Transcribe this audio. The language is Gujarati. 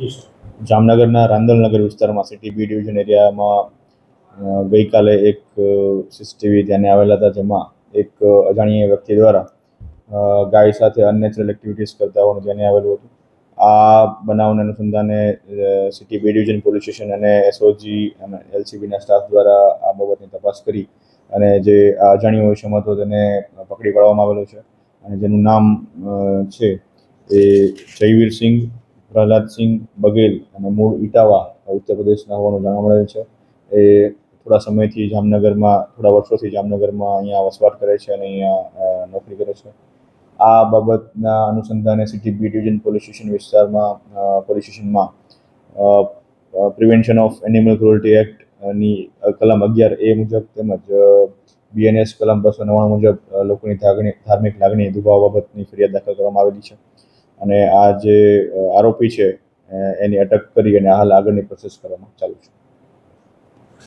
જામનગરના રાંદલનગર વિસ્તારમાં સિટી બી ડિવિઝન એરિયામાં ગઈકાલે એક સીસીટીવી ધ્યાને આવેલા હતા જેમાં એક અજાણ્યા વ્યક્તિ દ્વારા ગાય સાથે અનનેચરલ એક્ટિવિટીઝ કરતા હોવાનું ધ્યાને આવેલું હતું. આ બનાવને અનુસંધાને city B division police station અને એસઓજી અને એલસીબીના સ્ટાફ દ્વારા આ બાબતની તપાસ કરી અને જે આ અજાણ્યો ઇસમ હતો તેને પકડી પાડવામાં આવેલો છે. અને જેનું નામ છે એ જયવીરસિંહ પ્રહલાદસિંહ બઘેલ અને મૂળ ઇટાવા ઉત્તર પ્રદેશના હોવાનું જાણવા મળેલ છે. એ થોડા સમયથી જામનગરમાં, થોડા વર્ષોથી જામનગરમાં અહીંયા વસવાટ કરે છે અને અહીંયા નોકરી કરે છે. આ બાબતના અનુસંધાને city B division police station વિસ્તારમાં પોલીસ સ્ટેશનમાં પ્રિવેન્શન ઓફ એનિમલ ક્રુઅલ્ટી એક્ટની કલમ અગિયાર એ મુજબ તેમજ બીએનએસ કલમ બસો નવ્વાણું મુજબ લોકોની ધાર્મિક લાગણી દુભાવવા બાબતની ફરિયાદ દાખલ કરવામાં આવેલી છે. અને આ જે આરોપી છે એની અટક કરી અને હાલ આગળની પ્રોસેસ કરવામાં ચાલુ છે.